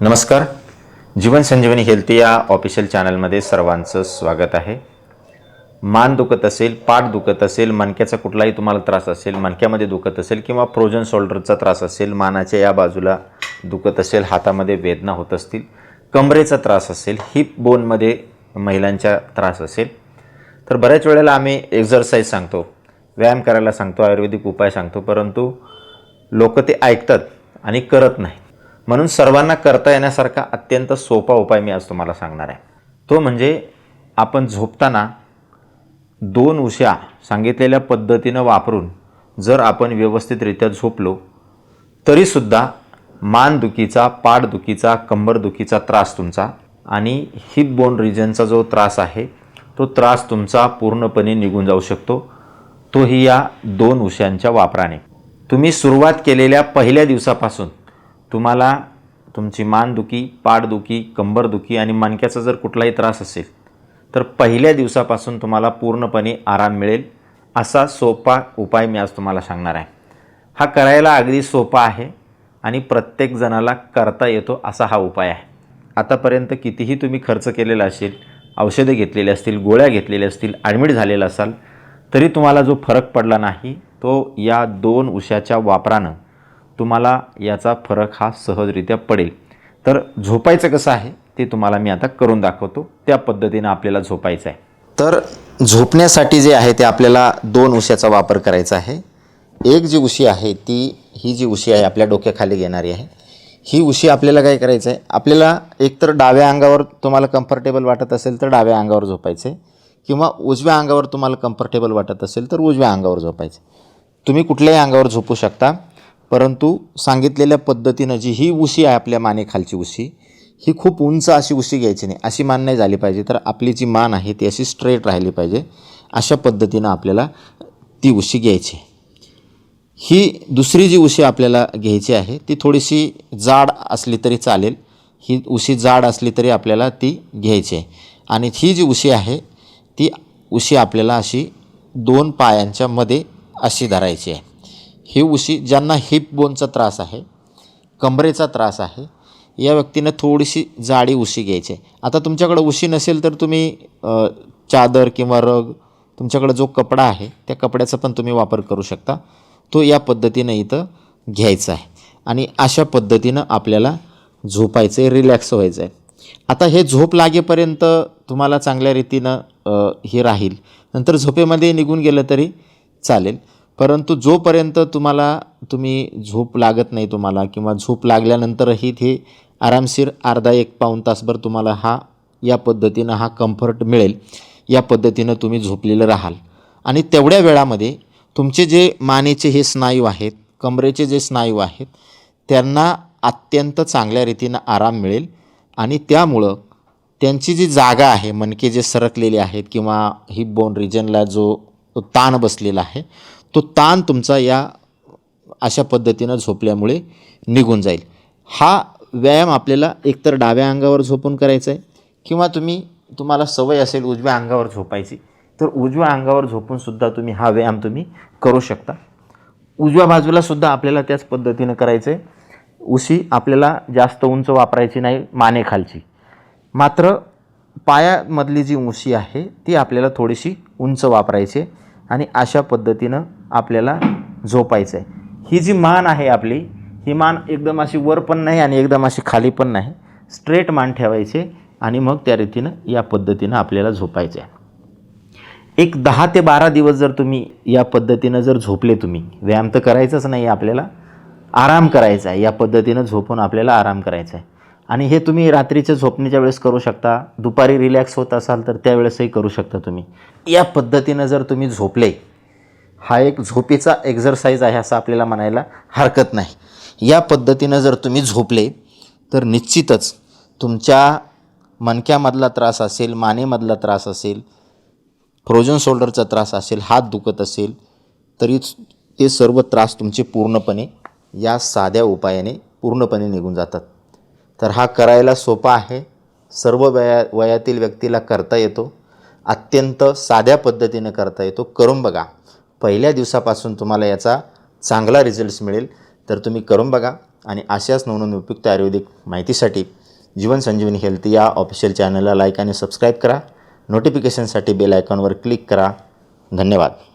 नमस्कार. जीवन संजीवनी हेल्थ या ऑफिशियल चॅनलमध्ये सर्वांचं स्वागत आहे. मान दुखत असेल पाठ दुखत असेल मणक्याचा कुठलाही तुम्हाला त्रास असेल मणक्यामध्ये दुखत असेल किंवा फ्रोजन शोल्डरचा त्रास असेल मानाच्या या बाजूला दुखत असेल हातामध्ये वेदना होत असतील कमरेचा त्रास असेल हिप बोनमध्ये महिलांच्या त्रास असेल तर बऱ्याच वेळेला आम्ही एक्झरसाईज सांगतो व्यायाम करायला सांगतो आयुर्वेदिक उपाय सांगतो परंतु लोक ते ऐकतात आणि करत नाही म्हणून सर्वांना करता येण्यासारखा अत्यंत सोपा उपाय मी आज तुम्हाला सांगणार आहे. तो म्हणजे आपण झोपताना दोन उश्या सांगितलेल्या पद्धतीनं वापरून जर आपण व्यवस्थितरित्या झोपलो तरीसुद्धा मानदुखीचा पाठदुखीचा कंबरदुखीचा त्रास तुमचा आणि हिप बोन रिजनचा जो त्रास आहे तो त्रास तुमचा पूर्णपणे निघून जाऊ शकतो. तोही या दोन उशांच्या वापराने. तुम्ही सुरुवात केलेल्या पहिल्या दिवसापासून तुम्हाला तुमची मानदुखी पाठदुखी कंबरदुखी आणि मणक्याचा जर कुठलाही त्रास असेल तर पहिल्या दिवसापासून तुम्हाला पूर्णपणे आराम मिळेल. असा सोपा उपाय मी आज तुम्हाला सांगणार आहे. हा करायला अगदी सोपा आहे आणि प्रत्येकजणाला करता येतो असा हा उपाय आहे. आतापर्यंत कितीही तुम्ही खर्च केलेला असेल औषधे घेतलेली असतील गोळ्या घेतलेल्या असतील ॲडमिट झालेला असाल तरी तुम्हाला जो फरक पडला नाही तो या दोन उशाच्या वापरानं तुम्हाला याचा फरक हा सहजरित्या पडेल. तर झोपायचं कसं आहे ते तुम्हाला मी आता करून दाखवतो. त्या पद्धतीनं आपल्याला झोपायचं आहे. तर झोपण्यासाठी जे आहे ते आपल्याला दोन उश्याचा वापर करायचा आहे. एक जी उशी आहे ती ही जी उशी आहे आपल्या डोक्याखाली घेणारी आहे. ही उशी आपल्याला काय करायचं आहे आपल्याला एकतर डाव्या अंगावर तुम्हाला कम्फर्टेबल वाटत असेल तर डाव्या अंगावर झोपायचं आहे किंवा उजव्या अंगावर तुम्हाला कम्फर्टेबल वाटत असेल तर उजव्या अंगावर झोपायचं तुम्ही कुठल्याही अंगावर झोपू शकता. परंतु सांगितलेल्या पद्धतीनं जी ही उशी आहे आपल्या मानेखालची उशी ही खूप उंच अशी उशी घ्यायची नाही. अशी मान नाही झाली पाहिजे तर आपली जी मान आहे ती अशी स्ट्रेट राहिली पाहिजे. अशा पद्धतीनं आपल्याला ती उशी घ्यायची. ही दुसरी जी उशी आपल्याला घ्यायची आहे ती थोडीशी जाड असली तरी चालेल. ही उशी जाड असली तरी आपल्याला ती घ्यायची आहे. आणि ही जी उशी आहे ती उशी आपल्याला अशी दोन पायांच्या मध्ये अशी धरायची आहे. ही उशी ज्यांना हिप बोनचा त्रास आहे कमरेचा त्रास आहे या व्यक्तीनं थोडीशी जाडी उशी घ्यायची आहे. आता तुमच्याकडं उशी नसेल तर तुम्ही चादर किंवा रग तुमच्याकडं जो कपडा आहे त्या कपड्याचा पण तुम्ही वापर करू शकता. तो या पद्धतीनं इथं घ्यायचा आहे. आणि अशा पद्धतीनं आपल्याला झोपायचं आहे रिलॅक्स व्हायचं आहे. आता हे झोप लागेपर्यंत तुम्हाला चांगल्या रीतीनं हे राहील. नंतर झोपेमध्ये निघून गेलं तरी चालेल. परंतु जोपर्यंत तुम्हाला तुम्ही झोप लागत नाही तुम्हाला किंवा झोप लागल्यानंतरही ते आरामशीर अर्धा एक पाऊण तासभर तुम्हाला हा या पद्धतीनं हा कम्फर्ट मिळेल. या पद्धतीनं तुम्ही झोपलेलं राहाल. आणि तेवढ्या वेळामध्ये तुमचे जे मानेचे हे स्नायू आहेत कमरेचे जे स्नायू आहेत त्यांना अत्यंत चांगल्या रीतीनं आराम मिळेल. आणि त्यामुळं त्यांची जी जागा आहे मनके जे सरकलेले आहेत किंवा हिप बोन रिजनला जो तो ताण बसलेला आहे. तो ताण तुमचा या अशा पद्धतीनं झोपल्यामुळे निघून जाईल. हा व्यायाम आपल्याला एकतर डाव्या अंगावर झोपून करायचा आहे किंवा तुम्ही तुम्हाला सवय असेल उजव्या अंगावर झोपायची तर उजव्या अंगावर झोपूनसुद्धा तुम्ही हा व्यायाम तुम्ही करू शकता. उजव्या बाजूलासुद्धा आपल्याला त्याच पद्धतीनं करायचं आहे उशी आपल्याला जास्त उंच वापरायची नाही मानेखालची मात्र पायामधली जी उशी आहे ती आपल्याला थोडीशी उंच वापरायची आहे. आणि अशा पद्धतीनं आपल्याला झोपायचं आहे ही जी मान आहे आपली ही मान एकदम अशी वर पण नाही आणि एकदम अशी खाली पण नाही. स्ट्रेट मान ठेवायचे आणि मग त्या रीतीनं या पद्धतीनं आपल्याला झोपायचं आहे एक दहा ते बारा दिवस जर तुम्ही या पद्धतीनं जर झोपले तुम्ही व्यायाम तर करायचंच नाही आहे आपल्याला आराम करायचा आहे या पद्धतीनं झोपून आपल्याला आराम करायचा आहे आणि हे तुम्ही रात्रीच्या झोपणीच्या वेळेस करू शकता. दुपारी रिलॅक्स होत असाल तर त्यावेळेसही करू शकता तुम्ही. या पद्धतीनं जर तुम्ही झोपले हा एक झोपेचा एक्झरसाईज आहे असं आपल्याला म्हणायला हरकत नाही. या पद्धतीनं जर तुम्ही झोपले तर निश्चितच तुमच्या मणक्यामधला त्रास असेल मानेमधला त्रास असेल फ्रोजन शोल्डरचा त्रास असेल हात दुखत असेल तरीच ते सर्व त्रास तुमचे पूर्णपणे या साध्या उपायाने पूर्णपणे निघून जातात. तर हा करायला सोपा आहे. सर्व वया वयातील व्यक्तीला करता येतो. अत्यंत साध्या पद्धतीनं करता येतो. करून बघा. पहिल्या दिवसापासून तुम्हाला याचा चांगला रिझल्ट्स मिळेल. तर तुम्ही करून बघा. आणि अशाच नवनवीन उपयुक्त आयुर्वेदिक माहितीसाठी जीवन संजीवनी हेल्थ या ऑफिशियल चॅनलला लाईक आणि सबस्क्राईब करा. नोटिफिकेशनसाठी बेल आयकॉनवर क्लिक करा. धन्यवाद.